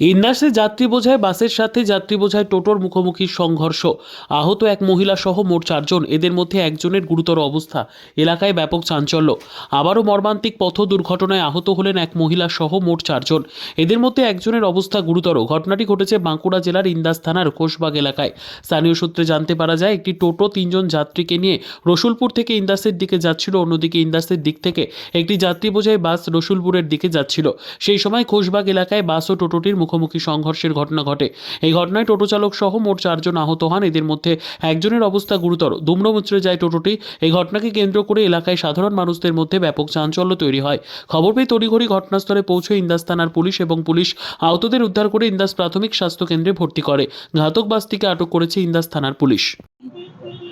ইন্দাসে যাত্রী বোঝায় বাসের সাথে যাত্রী বোঝায় টোটোর মুখোমুখি সংঘর্ষ। আহত এক মহিলা সহ মোট চারজন। এদের মধ্যে একজনের গুরুতর অবস্থা। এলাকায় ব্যাপক চাঞ্চল্য। আবারও মর্মান্তিক পথ দুর্ঘটনায় আহত হলেন এক মহিলা সহ মোট চারজন। এদের মধ্যে একজনের অবস্থা গুরুতর। ঘটনাটি ঘটেছে বাঁকুড়া জেলার ইন্দাস থানার কোষবাগ এলাকায়। স্থানীয় সূত্রে জানতে পারা যায়, একটি টোটো তিনজন যাত্রীকে নিয়ে রসুলপুর থেকে ইন্দাসের দিকে যাচ্ছিল। অন্যদিকে ইন্দাসের দিক থেকে একটি যাত্রী বোঝাই বাস রসুলপুরের দিকে যাচ্ছিল। সেই সময় খোশবাগ এলাকায় বাস ও টোটোটির মুখোমুখি সংঘর্ষের ঘটনা ঘটে। এই ঘটনায় টোটো চালক সহ মোট চারজন আহত হন। এদের মধ্যে একজনের অবস্থা গুরুতর। দুম্রমুচড়ে যায় টোটোটি। এই ঘটনাকে কেন্দ্র করে এলাকায় সাধারণ মানুষদের মধ্যে ব্যাপক চাঞ্চল্য তৈরি হয়। খবর পেয়ে তড়িঘড়ি ঘটনাস্থলে পৌঁছে ইন্দাস থানার পুলিশ এবং পুলিশ আহতদের উদ্ধার করে ইন্দাস প্রাথমিক স্বাস্থ্য কেন্দ্রে ভর্তি করে। ঘাতক বাসটিকে আটক করেছে ইন্দাস থানার পুলিশ।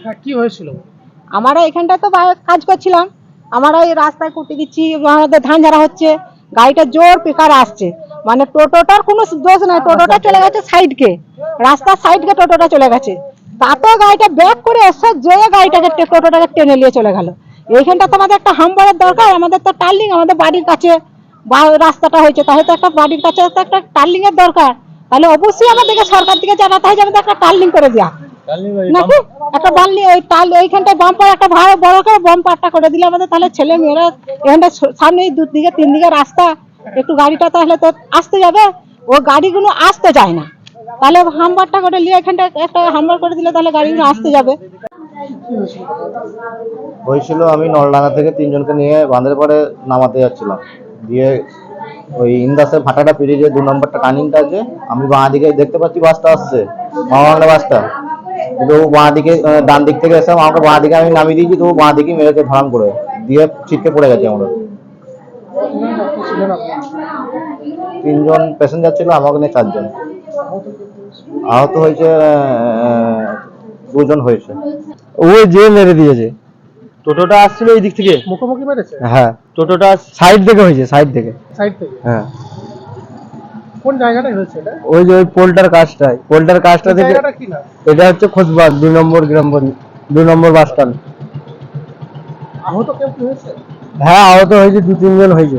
হ্যাঁ কি হয়েছিল? আমরা এখানটা তো কাজ করছিলাম। আমরা এই রাস্তায় কুটি দিচ্ছি আমাদের ধান ঝাড়া হচ্ছে। গাড়িটা জোর পেকার আসছে। মানে টোটোটার কোনো দোষ নাই টোটোটা চলে গেছে সাইডকে। রাস্তার সাইডকে টোটোটা চলে গেছে। তাতেও গাড়িটা ব্যাক করে এসে জয়ে গাড়িটাকে টোটোটাকে টেনে নিয়ে চলে গেল। এইখানটা তো আমাদের একটা হাম্বারের দরকার আমাদের তো টার্লিং আমাদের বাড়ির কাছে রাস্তাটা হয়েছে তাহলে তো একটা বাড়ির কাছে তো একটা টার্লিং এর দরকার। তাহলে অবশ্যই আমাদেরকে সরকার থেকে জানাতে হয় যে আমাদের একটা টার্লিং করে দেওয়া নাকি? একটা বানলি ওই টাল এইখানটায় বাম্পার একটা ভালো বড় করে বাম্পারটা করে দিলে আমাদের তাহলে ছেলে মেয়েরা এখানটা সামনে দুদিকে তিন দিকে রাস্তা একটু গাড়িটা তাহলে তো আসতে যাবে। ও গাড়িগুলো আসতে চায় না। তাহলে হাম্বারটা করে নিয়ে এখানটা একটা হাম্বার করে দিলে তাহলে গাড়িগুলো আসতে যাবে। হয়েছিল আমি নলডাঙ্গা থেকে তিনজনকে নিয়ে বাঁধের পরে নামাতে যাচ্ছিলাম। দিয়ে ওই ইন্দাসের ভাটাটা পেরিয়ে যে দু নম্বরটা টার্নিংটা আছে, আমি বাঁ দিকে দেখতে পাচ্ছি বাসটা আসছে। মামান্ডা বাসটা। কিন্তু ও বাঁ দিকে ডান দিক থেকে এসে আমাকে বাঁ দিকে আমি নামিয়ে দিয়েছি, তো বাঁ দিকে মেরেছে ধরাম করে। দিয়ে ছিটকে পড়ে গেছে আমরা তিনজন প্যাসেঞ্জার ছিল আমাকে নিয়ে চারজন। আহত হয়েছে দুজন হয়েছে। ও যে মেরে দিয়েছে। টোটোটা আসছিল এই দিক থেকে? মুখোমুখি মেরেছে? হ্যাঁ। টোটোটা সাইড থেকে হয়েছে সাইড থেকে। সাইড থেকে? হ্যাঁ। কোন জায়গাটায় হয়েছে এটা? ওই যে ওই পোলটার কাজটায় পোলটার কাজটা থেকে জায়গাটা কি না? এটা হচ্ছে খোঁজবাগ দুই নম্বর গ্রাম দুই নম্বর বাস স্ট্যান্ড আহত কেউ হয়েছে? হ্যাঁ আহত হয়েছে দু তিনজন হয়েছে।